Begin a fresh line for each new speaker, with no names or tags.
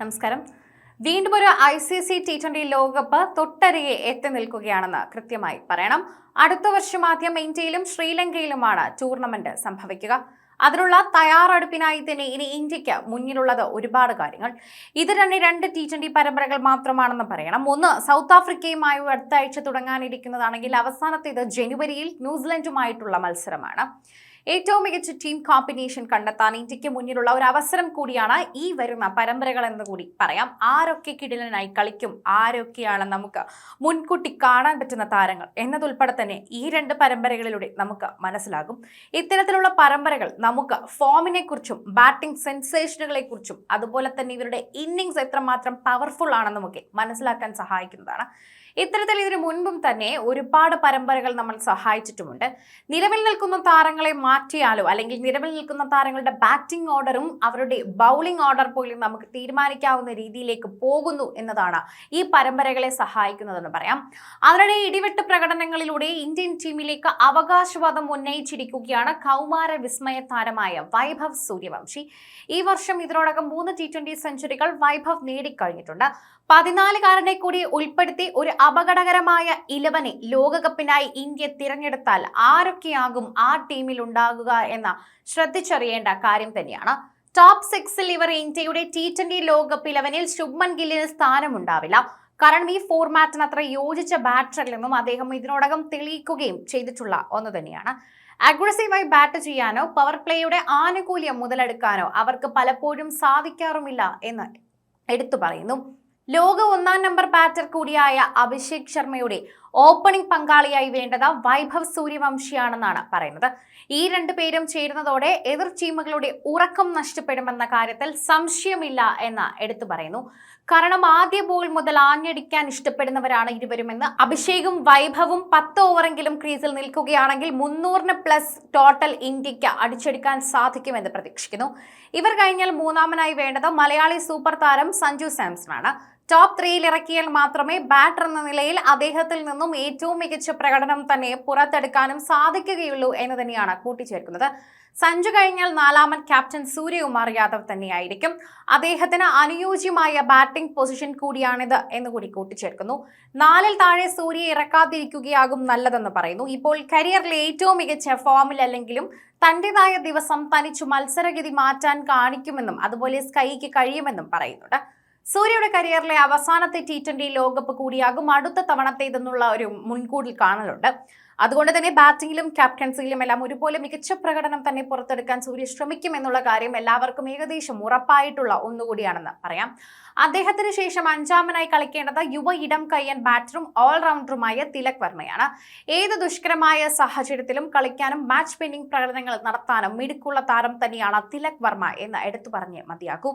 നമസ്കാരം. വീണ്ടും ഒരു I C C T twenty ലോകകപ്പ് തൊട്ടരികെ എത്തി നിൽക്കുകയാണെന്ന് കൃത്യമായി പറയണം. അടുത്ത വർഷം ആദ്യം ഇന്ത്യയിലും ശ്രീലങ്കയിലുമാണ് ടൂർണമെന്റ് സംഭവിക്കുക. അതിനുള്ള തയ്യാറെടുപ്പിനായി തന്നെ ഇനി ഇന്ത്യയ്ക്ക് മുന്നിലുള്ളത് ഒരുപാട് കാര്യങ്ങൾ. ഇത് തന്നെ രണ്ട് ടി ട്വന്റി പരമ്പരകൾ മാത്രമാണെന്ന് പറയണം. ഒന്ന് സൗത്ത് ആഫ്രിക്കയുമായി അടുത്ത ആഴ്ച തുടങ്ങാനിരിക്കുന്നതാണെങ്കിൽ അവസാനത്തേത് ജനുവരിയിൽ ന്യൂസിലൻഡുമായിട്ടുള്ള മത്സരമാണ്. ഏറ്റവും മികച്ച ടീം കോമ്പിനേഷൻ കണ്ടെത്താൻ ഇന്ത്യയ്ക്ക് മുന്നിലുള്ള ഒരു അവസരം കൂടിയാണ് ഈ വരുന്ന പരമ്പരകൾ എന്ന് കൂടി പറയാം. ആരൊക്കെ കിടിലനായി കളിക്കും ആരൊക്കെയാണ് നമുക്ക് മുൻകൂട്ടി കാണാൻ പറ്റുന്ന താരങ്ങൾ എന്നതുൾപ്പെടെ തന്നെ ഈ രണ്ട് പരമ്പരകളിലൂടെ നമുക്ക് മനസ്സിലാകും. ഇത്തരത്തിലുള്ള പരമ്പരകൾ നമുക്ക് ഫോമിനെ കുറിച്ചും ബാറ്റിംഗ് സെൻസേഷനുകളെ കുറിച്ചും അതുപോലെ തന്നെ ഇവരുടെ ഇന്നിങ്സ് എത്രമാത്രം പവർഫുൾ ആണെന്നുമൊക്കെ മനസ്സിലാക്കാൻ സഹായിക്കുന്നതാണ്. ഇത്തരത്തിൽ ഇതിനു മുൻപും തന്നെ ഒരുപാട് പരമ്പരകൾ നമ്മൾ സഹായിച്ചിട്ടുമുണ്ട്. നിലവിൽ നിൽക്കുന്ന താരങ്ങളെ മാറ്റിയാലോ അല്ലെങ്കിൽ നിലവിൽ നിൽക്കുന്ന താരങ്ങളുടെ ബാറ്റിംഗ് ഓർഡറും അവരുടെ ബൗളിംഗ് ഓർഡർ പോലും നമുക്ക് തീരുമാനിക്കാവുന്ന രീതിയിലേക്ക് പോകുന്നു എന്നതാണ് ഈ പരമ്പരകളെ സഹായിക്കുന്നതെന്ന് പറയാം. അവരുടെ ഇടിവെട്ട് പ്രകടനങ്ങളിലൂടെ ഇന്ത്യൻ ടീമിലേക്ക് അവകാശവാദം ഉന്നയിച്ചിരിക്കുകയാണ് കൗമാര വിസ്മയ താരമായ വൈഭവ് സൂര്യവംശി. ഈ വർഷം ഇതിനോടകം മൂന്ന് ടി ട്വന്റി സെഞ്ചുറികൾ വൈഭവ് നേടിക്കഴിഞ്ഞിട്ടുണ്ട്. പതിനാലുകാരനെ കൂടി ഉൾപ്പെടുത്തി ഒരു അപകടകരമായ ഇലവനെ ലോകകപ്പിനായി ഇന്ത്യ തിരഞ്ഞെടുത്താൽ ആരൊക്കെയാകും ആ ടീമിൽ ഉണ്ടാകുക എന്ന ശ്രദ്ധിച്ചറിയേണ്ട കാര്യം തന്നെയാണ്. ടോപ്പ് സിക്സിൽ ഇവർ ഇന്ത്യയുടെ ടി ട്വന്റി ലോകകപ്പ് ഇലവനിൽ ശുഭ്മൻ ഗില്ലിന് സ്ഥാനമുണ്ടാവില്ല. കാരണം ഈ ഫോർമാറ്റിന് അത്ര യോജിച്ച ബാറ്ററില്ലെന്നും അദ്ദേഹം ഇതിനോടകം തെളിയിക്കുകയും ചെയ്തിട്ടുള്ള ഒന്ന് തന്നെയാണ്. അഗ്രസീവായി ബാറ്റ് ചെയ്യാനോ പവർ പ്ലേയുടെ ആനുകൂല്യം മുതലെടുക്കാനോ അവർക്ക് പലപ്പോഴും സാധിക്കാറുമില്ല എന്ന് എടുത്തു പറയുന്നു. ലോക ഒന്നാം നമ്പർ ബാറ്റർ കൂടിയായ അഭിഷേക് ശർമ്മയുടെ ഓപ്പണിംഗ് പങ്കാളിയായി വേണ്ടത് വൈഭവ് സൂര്യവംശിയാണെന്നാണ് പറയുന്നത്. ഈ രണ്ടു പേരും ചേരുന്നതോടെ എതിർ ടീമുകളുടെ ഉറക്കം നഷ്ടപ്പെടുമെന്ന കാര്യത്തിൽ സംശയമില്ല എന്ന് എടുത്തു പറയുന്നു. കാരണം ആദ്യ ബോൾ മുതൽ ആഞ്ഞടിക്കാൻ ഇഷ്ടപ്പെടുന്നവരാണ് ഇരുവരുമെന്ന് അഭിഷേകും വൈഭവും പത്ത് ഓവറെങ്കിലും ക്രീസിൽ നിൽക്കുകയാണെങ്കിൽ മുന്നൂറിന് പ്ലസ് ടോട്ടൽ ഇന്ത്യയ്ക്ക് അടിച്ചെടുക്കാൻ സാധിക്കുമെന്ന് പ്രതീക്ഷിക്കുന്നു. ഇവർ കഴിഞ്ഞാൽ മൂന്നാമനായി വേണ്ടത് മലയാളി സൂപ്പർ താരം സഞ്ജു സാംസൺ ആണ് ടോപ്പ് ത്രീയിൽ ഇറക്കിയാൽ മാത്രമേ ബാറ്റർ എന്ന നിലയിൽ അദ്ദേഹത്തിൽ നിന്നും ഏറ്റവും മികച്ച പ്രകടനം തന്നെ പുറത്തെടുക്കാനും സാധിക്കുകയുള്ളൂ എന്ന് തന്നെയാണ് കൂട്ടിച്ചേർക്കുന്നത്. സഞ്ജു കഴിഞ്ഞാൽ നാലാമൻ ക്യാപ്റ്റൻ സൂര്യകുമാർ യാദവ് തന്നെയായിരിക്കും. അദ്ദേഹത്തിന് അനുയോജ്യമായ ബാറ്റിംഗ് പൊസിഷൻ കൂടിയാണിത് എന്ന് കൂടി കൂട്ടിച്ചേർക്കുന്നു. നാലിൽ താഴെ സൂര്യ ഇറക്കാതിരിക്കുകയാകും നല്ലതെന്ന് പറയുന്നു. ഇപ്പോൾ കരിയറിലെ ഏറ്റവും മികച്ച ഫോമിലല്ലെങ്കിലും തന്റെതായ ദിവസം തനിച്ചു മത്സരഗതി മാറ്റാൻ കാണിക്കുമെന്നും അതുപോലെ സ്കൈക്ക് കഴിയുമെന്നും പറയുന്നുണ്ട്. സൂര്യയുടെ കരിയറിലെ അവസാനത്തെ ടി ട്വന്റി ലോകകപ്പ് കൂടിയാകും അടുത്ത തവണത്തേതെന്നുള്ള ഒരു മുൻകൂടിൽ കാണലുണ്ട്. അതുകൊണ്ട് തന്നെ ബാറ്റിംഗിലും ക്യാപ്റ്റൻസിയിലും എല്ലാം ഒരുപോലെ മികച്ച പ്രകടനം തന്നെ പുറത്തെടുക്കാൻ സൂര്യ ശ്രമിക്കും എന്നുള്ള കാര്യം എല്ലാവർക്കും ഏകദേശം ഉറപ്പായിട്ടുള്ള ഒന്നുകൂടിയാണെന്ന് പറയാം. അദ്ദേഹത്തിന് ശേഷം അഞ്ചാമനായി കളിക്കേണ്ടത് യുവ ഇടം കയ്യൻ ബാറ്ററും ഓൾറൗണ്ടറുമായ തിലക് വർമ്മയാണ്. ഏത് ദുഷ്കരമായ സാഹചര്യത്തിലും കളിക്കാനും മാച്ച് പെൻഡിംഗ് പ്രകടനങ്ങൾ നടത്താനും മിടുക്കുള്ള താരം തന്നെയാണ് തിലക് വർമ്മ എന്ന് എടുത്തു പറഞ്ഞ് മതിയാകൂ